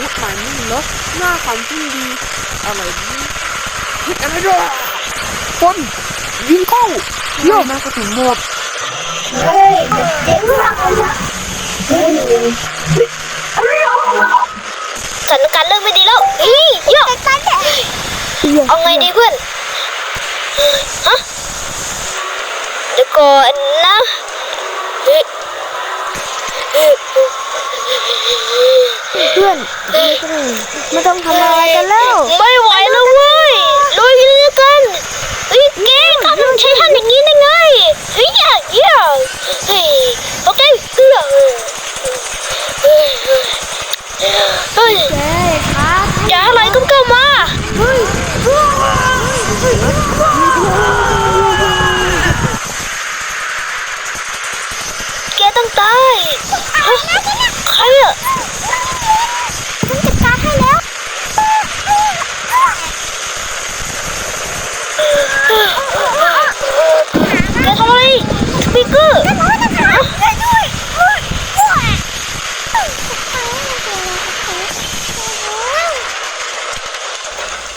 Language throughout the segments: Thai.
วุธใหม่นี่เหรอหน้าขำจริงดีอะไรนี่ฮิตอะไรด้วยคนยิงเข้าเยอะมากกระสุนหมดสถานการณ์เริ่มไม่ดีแล้วอีโยกเอาไงดีเพื่อนฮะเดี๋ยวก่อนนะเฮ้ยเฮ้ย เพื่ อนไม่ต้องทำอะไรกันแล้ว ไม่ไหวแล้วเว้ยลุยเลยกันเฮ้ยแกข้าทำใช้ท่านอย่างนี้ได้ไงเฮ้ยอย่าอย่าเฮ้ยโอเคเฮ้ยเฮ้ยเฮ้ยเจ๊ครับอย่าอะไรก็เข้ามาเฮ้ยแกต้องตายฮะใครอะ ฉันจัดการให้แล้ว แกทำอะไรสปีกเกอร์ฮะ แ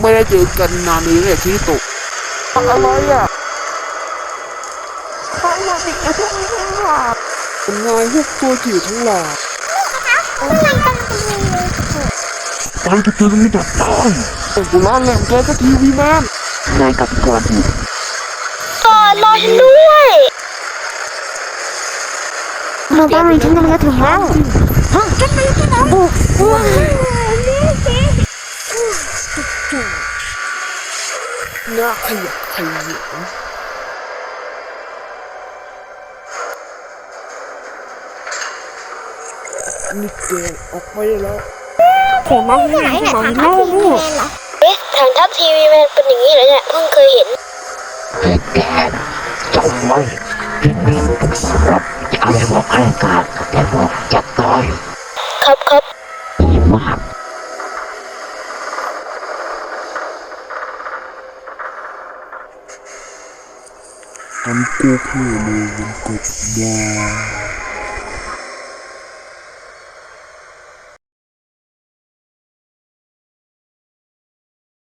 ไม่ได้เจอกันนานนี้เลยที่ตกอะไรอะข้ามาติดไอ้พวกนี้ค่ะเป็นไงพวกตัวจิ๋วทั้งหลายไปจะเจอกันไม่ดับได้กูร้านแหลมแกก็ทีวีแมนนายกับก่อนอีกก่อนรอฉันด้วยมาบ้านฉันกำลังจะถึงแล้วฮะฉันไม่ใช่แล้ วบุกว้าหน้าขยับขยับนี่เกงออกไปได้แล้วเสียงมาที่ไหนเนี่ยถามเขาทีแมนเอ๊ะทางทัพทีวีแมนเป็นอย่างนี้เหรอเนี่ยเพิ่งเคยเห็นแกจำไว้ที่มีต้องรับอะไรบอกให้การแต่บอกจะตาย ฉันกูเ